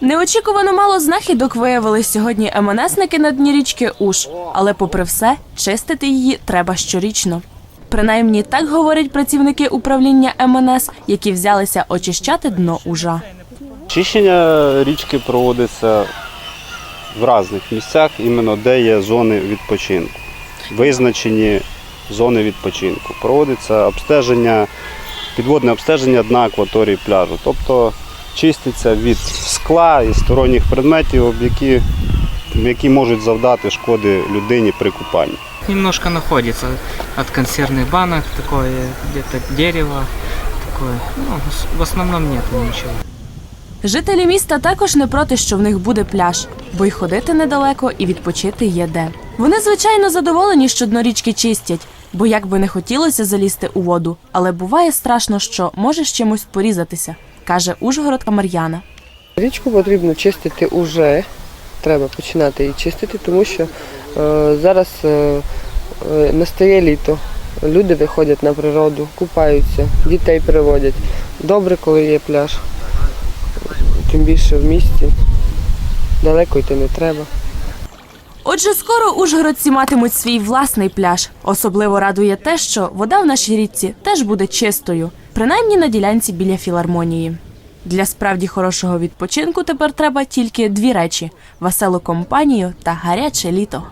Неочікувано мало знахідок виявили сьогодні МНСники на дні річки Уж, але попри все, чистити її треба щорічно. Принаймні так говорять працівники управління МНС, які взялися очищати дно Ужа. Чищення річки проводиться в різних місцях, іменно де є зони відпочинку. Визначені зони відпочинку. Проводиться обстеження, підводне обстеження дна акваторії пляжу. Тобто чиститься від скла і сторонніх предметів, які, які можуть завдати шкоди людині при купанні. Немножко находится от консервных банок, такое где-то дерево, такое. Ну, в основном нет ничего. Жителі міста також не проти, що в них буде пляж, бо й ходити недалеко і відпочити є де. Вони, звичайно, задоволені, що дно річки чистять, бо як би не хотілося залізти у воду, але буває страшно, що може чимось порізатися, каже Ужгородка Мар'яна. Річку потрібно чистити уже. Треба починати її чистити, тому що е, зараз е, е, настає літо. Люди виходять на природу, купаються, дітей приводять. Добре, коли є пляж. Тим більше в місті. Далеко йти не треба. Отже, скоро ужгородці матимуть свій власний пляж. Особливо радує те, що вода в нашій річці теж буде чистою, принаймні на ділянці біля філармонії. Для справді хорошого відпочинку тепер треба тільки дві речі: веселу компанію та гаряче літо.